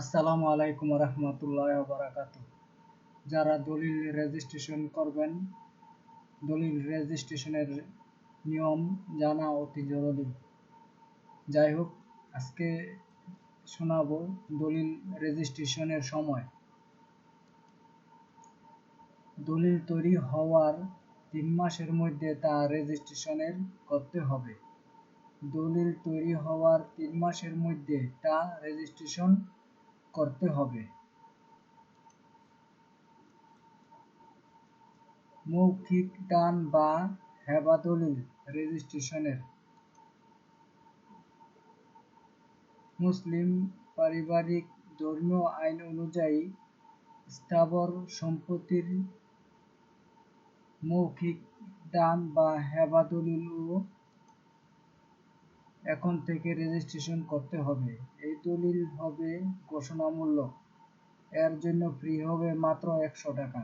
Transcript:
আসসালামু আলাইকুম রহমতুল্লাহ বারাকাত যারা দলিল রেজিস্ট্রেশন করবেন, দলিল রেজিস্ট্রেশনের নিয়ম জানা অতি জরুরি। যাই হোক, আজকে শোনাবো দলিল রেজিস্ট্রেশনের সময়। দলিল তৈরি হওয়ার তিন মাসের মধ্যে তা রেজিস্ট্রেশনের করতে হবে। দলিল তৈরি হওয়ার তিন মাসের মধ্যে তা রেজিস্ট্রেশন করতে হবে। মৌখিক দান বা হেবা দলিল রেজিস্ট্রেশনের। মুসলিম পারিবারিক ধর্মীয় আইন অনুযায়ী স্থাবর সম্পত্তির মৌখিক দান বা হেবা দলিল এখন থেকে রেজিস্ট্রেশন করতে হবে। এই দলিল হবে ঘোষণামূলক। এর জন্য ফ্রি হবে মাত্র একশো টাকা।